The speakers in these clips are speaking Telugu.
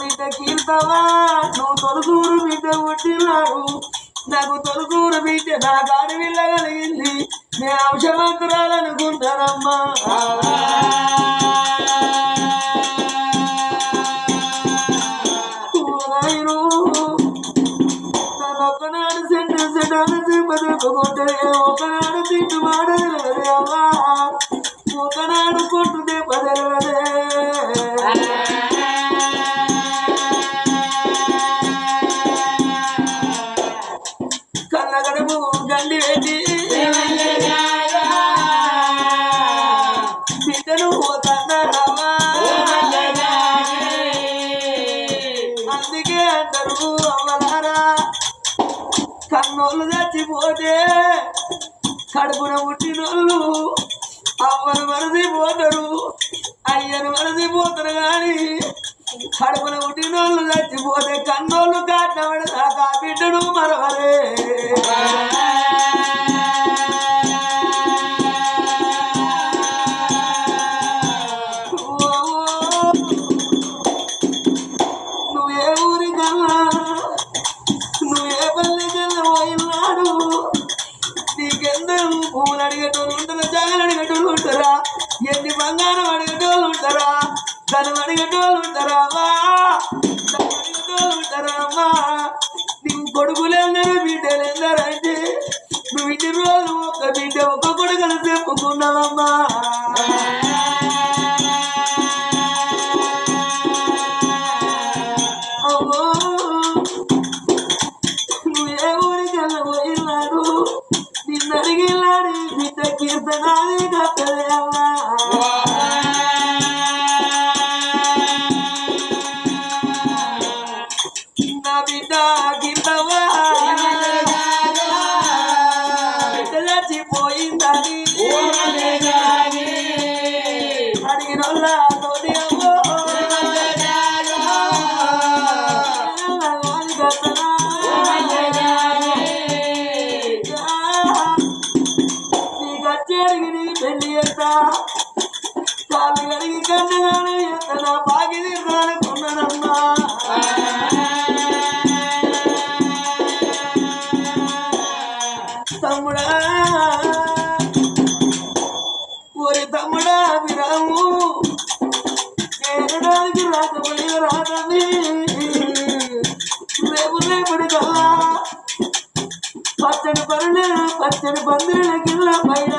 బిడ్డ కీర్తవా నువ్వు తొలగూరు బిడ్డ పుట్టినాడు నాకు తొలగూరు బిడ్డ నా గాడి వెళ్ళగలిగింది నేను అంశమంతురాలనుకుంటానమ్మా Oh. కడుపున పుట్టినోళ్ళు వరది పోతారు అయ్యను మరసిపోతారు కానీ కడుపున పుట్టినోళ్ళు చచ్చిపోతే కన్నోళ్ళు కాటబడదాకా బిడ్డను మరవరే. అడిగి నీ పెళ్ళి ఎత్తా కాళ్ళు అడిగి కన్నగానే ఎత్త నా బాగి తీర్చాలనుకున్నానమ్మా తమ్ముడా ఓరి తమ్ముడా విరాము. చేరడానికి రాకపోయిన రాదని రేపు రేపటి కల్లా పచ్చడి పనులు పచ్చడి పందిళ్ళ కింద పైన.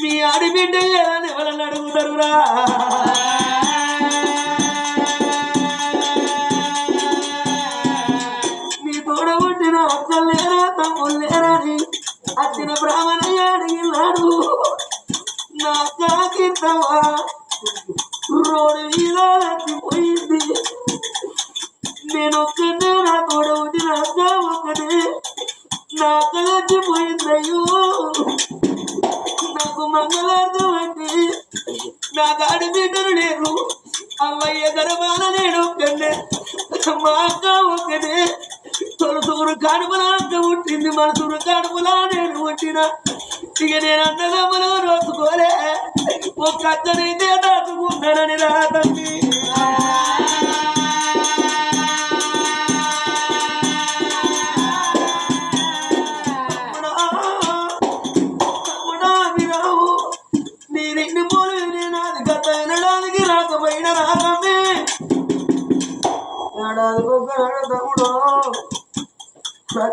మీ ఆడిబిడ్డ ఏదని ఎవరని అడుగుతారురా? నీ తోడ పుట్టిన అక్కలు లేరా తమ్ముళ్ళు లేరని అచ్చిన బ్రాహ్మణయ్య అడిగినాడు. నా కాకితవా రోడ్డు మీద పోయింది నేను ఒక్కనే నా తోడ పుట్టిన అక్క ఒక్కనే నా అక్క చచ్చిపోయిందయ్యో నాకు నా గాడి బిడ్డలు లేరు అమ్మయ్య గర్భాల నేను ఒక్కనే మా అక్క ఒక్కనే. తొలసూరు కడుపులా అక్క పుట్టింది మన సూరు కడుపులా నేను పుట్టిన. ఇక నేను అన్నదమ్ములు రోజుకోలే ఒక్క అక్కనైతే దాచుకున్నానని రా తల్లి.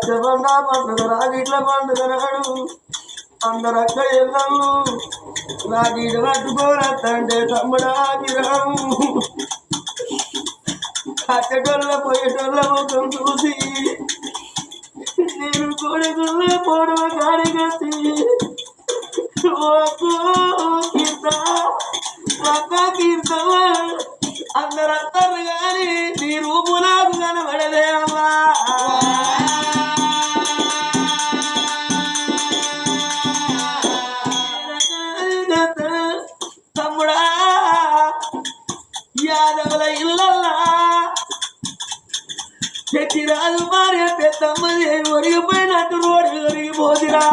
శవణ పండుగ రాగిట్ల పండుగ నాడు అందరక్క ఎల్లము రాగిడ పట్టుకోరా తండే తమ్ముడా గిరాము కట్టగొల్ల పోయేటోళ్ళ ముఖం చూసి నేను కొడుకుల్ల పొడవ కాడిగతి అందరూ అందరు కానీ నీ రూపు నాకు కనబడలేవా రాదు మారే పెద్దమ్మ ఒరిగిపోయినట్టు రోడ్డు ఒరిగిపోదిరా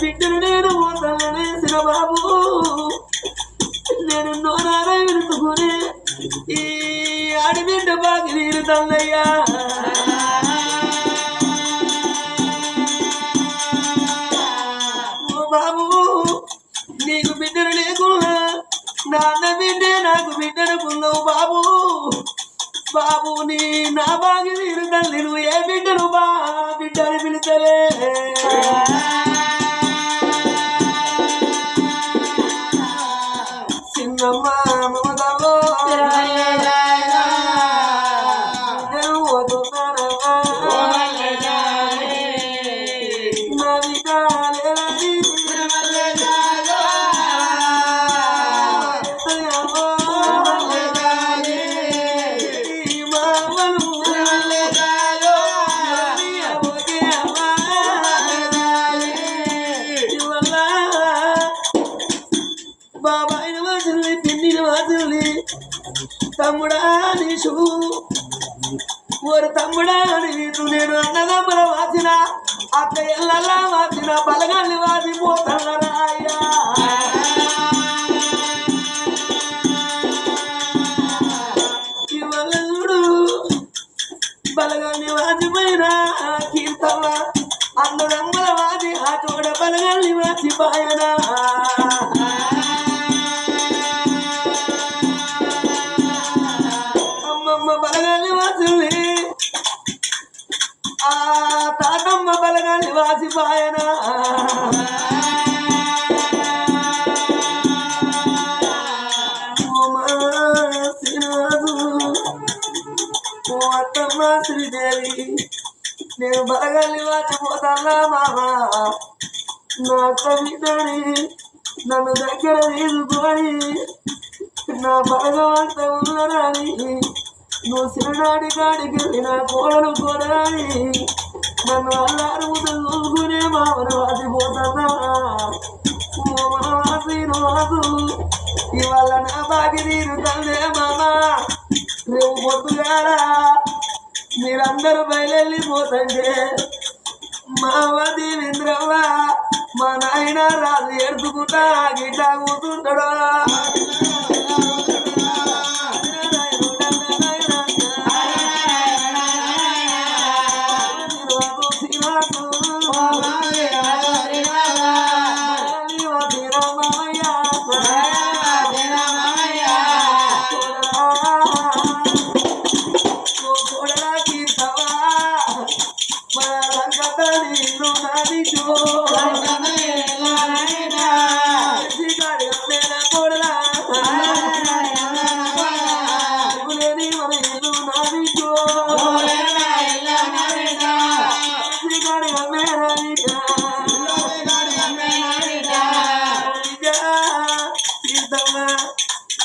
బిడ్డను నేను ఓ తల్లనేసిన బాబు నేను నోరారా విరుచుకుని ఈ ఆడిబిడ్డ బాగి నీరు తల్లయ్యా. ఓ బాబు నీకు బిడ్డలు లేకున్నా నాన్న బిడ్డే నాకు బిడ్డనుకున్నావు బాబు. బాబు నీ నా బాగి నీరు తల్లి నువ్వు ఏ బిడ్డను బా బిడ్డని పిలుతలే. నేను పాయనా వాసిపోయినా అమ్మమ్మ బలగాలి వాసుల్ని ఆ తాతమ్మ బలగాలి వాసిపాయన శ్రీనివాసు ఓ అత్తమ్మ శ్రీదేవి నేను బలగాలి వాసిపోతానా మామా నా కవితని నన్ను దగ్గర తీసుకొని నా భగవంత ఉన్నరాని నువ్వు చిన్ననాటి కాడికి నా కోడలు కోడరాని నన్ను అల్లారు చూసుకునే మామను అదిపోతున్నా ఓ ఇవాళ నా బాగి తీరుతుందే మామా. రేపు పొద్దుగారా మీరందరూ బయలుపోతుంటే మావ దేవేంద్రవ్వ మా నాయన రాజు ఎడుతుకుంటా గిట్ట కూతుంటాడు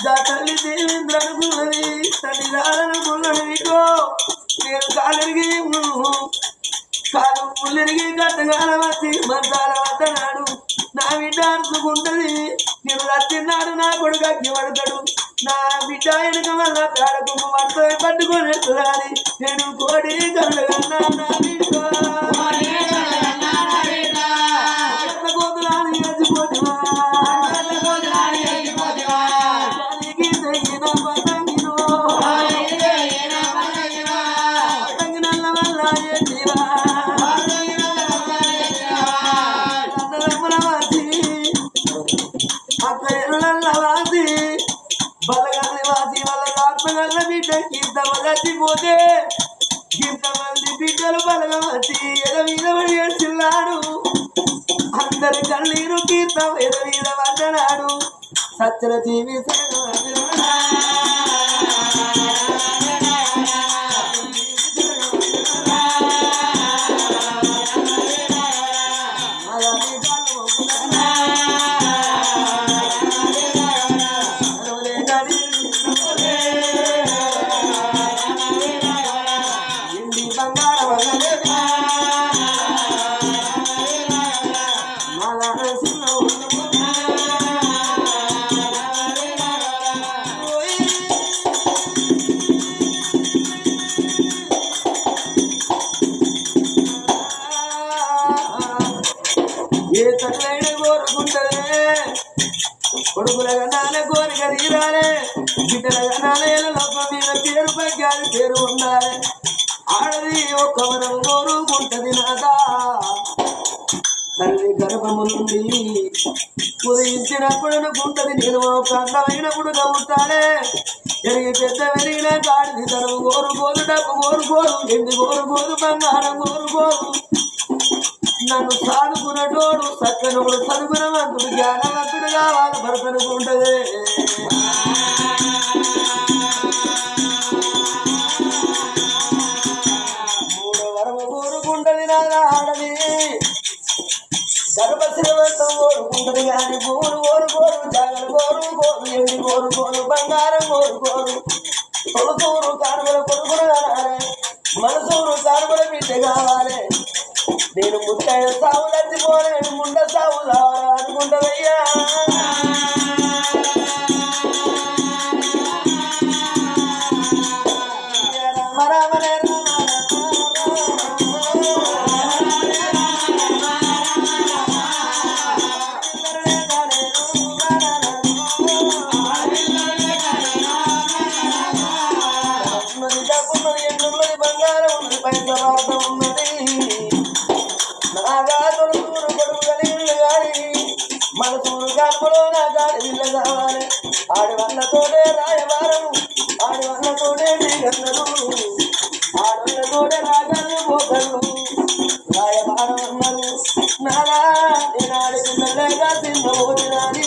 తల్లి దేవేంద్రనుకున్నది తల్లి రాలనుకున్నది నీకో నేను కాలరిగి కాలు పుల్లిరిగి గట్టగాల వచ్చి మంచాల వద్దనాడు నా బిడ్డ అరుచుకుంటది నేను రచ్చిన్నాడు నా కొడుకు అగ్గి పడతాడు నా బిడ్డ వెనుక వల్ల కాడకు వంట పట్టుకొని నేను కోడి కళ్ళగన్నా నా బిడ్డ. బిడ్డ పోతే? ఇంతమంది బిడ్డలు బలగం వచ్చి ఎద మీద పడి ఏడ్చిల్లాడు. అందరి కన్నీరు కీర్తం ఎద మీద వందనాడు సత్యన జీవి తల్లి గర్భము నుండి ఉదయించినప్పుడు అనుకుంటది నేను ఒక అందమైనప్పుడు నవ్వుతానే ఎరిగి పెద్ద వెలిగిన గాడిది గోరు కోరుకోదు డబ్బు కోరుకోదు ఎండి కోరుకోదు బంగారం కోరుకోదు నన్ను సాదుకున్నటోడు సక్కనోడు చదువుకున్నవంతుడు జ్ఞానవంతుడు కావాలి భరతనుకుంటదే గర్భశ్రీవంతం కోరుకుంటది కానీ పూలు కోరుకోరు జాగలు కోరుకోరు ఎండి కోరుకోరు బంగారం కోరుకోరు తొలసూరు కానుమల కొడుకును కానాలే మనసూరు కానుమల బిడ్డ కావాలి నేను ముట్టైన సాగు నచ్చిపోలేను ముండ సాగు కావాలా అనుకుంటదయ్యా మనసూరు కర్మలో నా గాడి ఇళ్ళ కావాలి ఆడి వల్లతోనే రాయవారము ఆడి వల్లతోనే దిగన్నరు ఆడోళ్ళతోనే రాగాలు పోగలు రాయవారం అన్నారు నాలా నేను పిల్లలేగా తిన్న భర్తకాల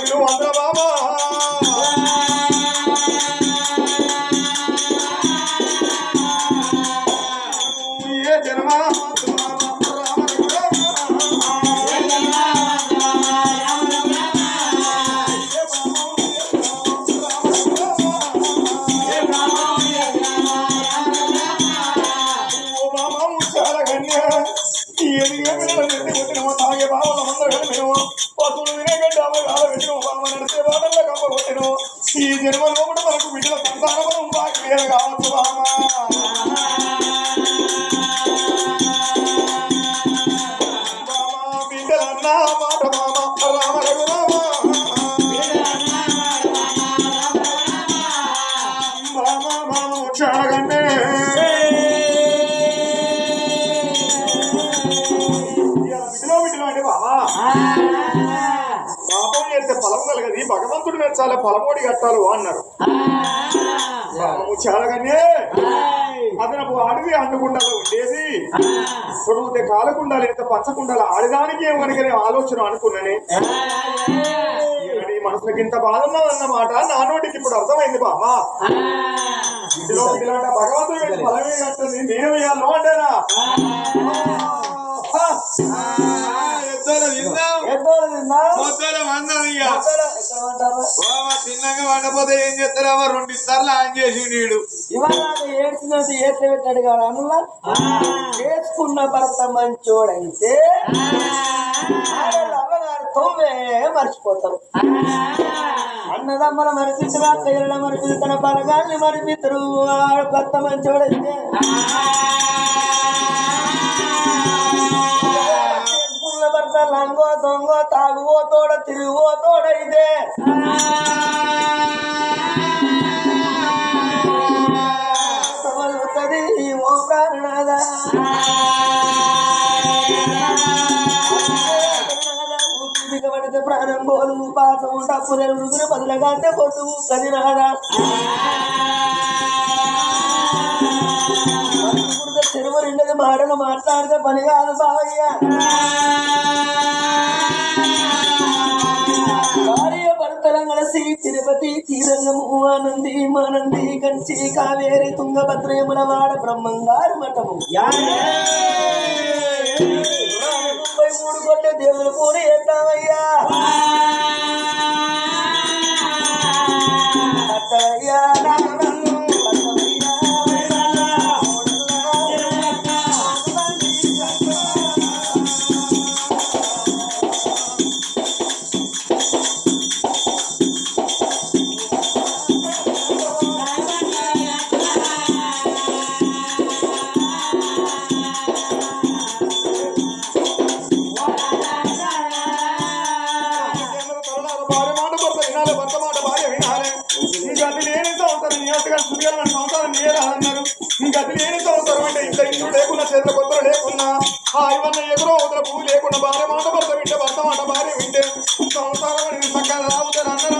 నన్ను బాబాని బాబా ఏ జన్మ? కలగది భగవంతుడు మెచ్చాలి ఫలమోడి కట్టాలి అన్నారు చాలగానే అదనపు ఆడిది అండుకుండాలో ఉండేది పొడుగుతే కాలకుండాలి ఎంత పంచకుండాలి ఆడదానికి ఏమనకనే ఆలోచన అనుకున్నానే నీ మనసుకి ఇంత బాధ ఉన్నదన్నమాట నా నోటికి ఇప్పుడు అర్థమైంది బామా ఇందులో ఇలాంటి భగవంతుడు పెట్టి ఫలమే కట్టండి నేను వేయాలి అంటారా తిన్నాక వండపోతే ఏం చేస్తారో? రెండు ఇస్తారులు ఆన్ చేసి నీడు. ఇవాళ ఏడ్చినట్టు ఏత పెట్టాడు కదా అనులా చేసుకున్న భర్త మంచోడైతే తొమ్మే మర్చిపోతారు. అన్నదమ్మల మరిపితురు అక్కయ్యల మరిపితురు తన బలగాల్ని మరిపితురు. ఆడ భర్త మంచోడైతే. లంగో దొంగ తాగువో తోడ తిరుగువో తోడైతే ఓ ప్రాణనాథ పడితే ప్రాణం పోలు పాసం డప్పులు ఉడుకుని బదులుగా పొద్దు కది నాదా చెరువు రెండది మాటలు మాట్లాడితే పని కాదు బావయ్య. కలిసి తీరంగము ఆనంది మానంది కంచి కావేరి తుంగభద్ర యమున వాడ బ్రహ్మంగారు మఠము. ముప్పై మూడు కొట్టే దేవుడు కూడా ఎత్తామయ్యా ఇవన్న ఎదురో లేకుండా భార్య మాట భర్త వింటే భర్త మాట భార్య వింటే. సంసారం అని సక్కగా రావుతారు అన్నారమ్మా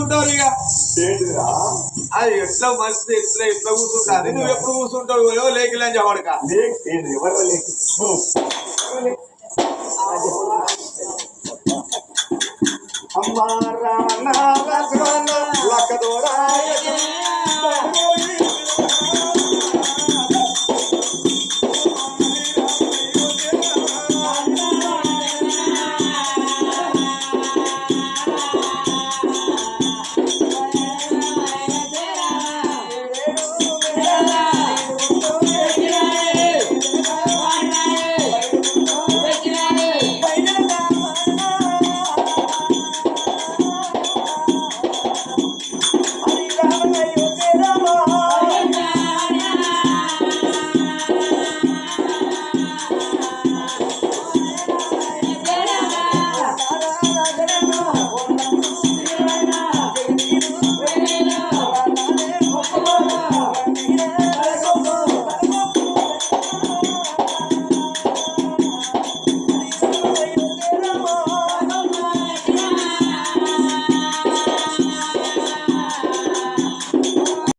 కూర్చుంటావు ఇక. అది ఎట్లా మస్తు ఎట్లా ఎట్లా కూర్చుంటారు నువ్వు ఎప్పుడు కూర్చుంటావు? ఏవో లేకిలని చెప్పడక లేక్ ఏంది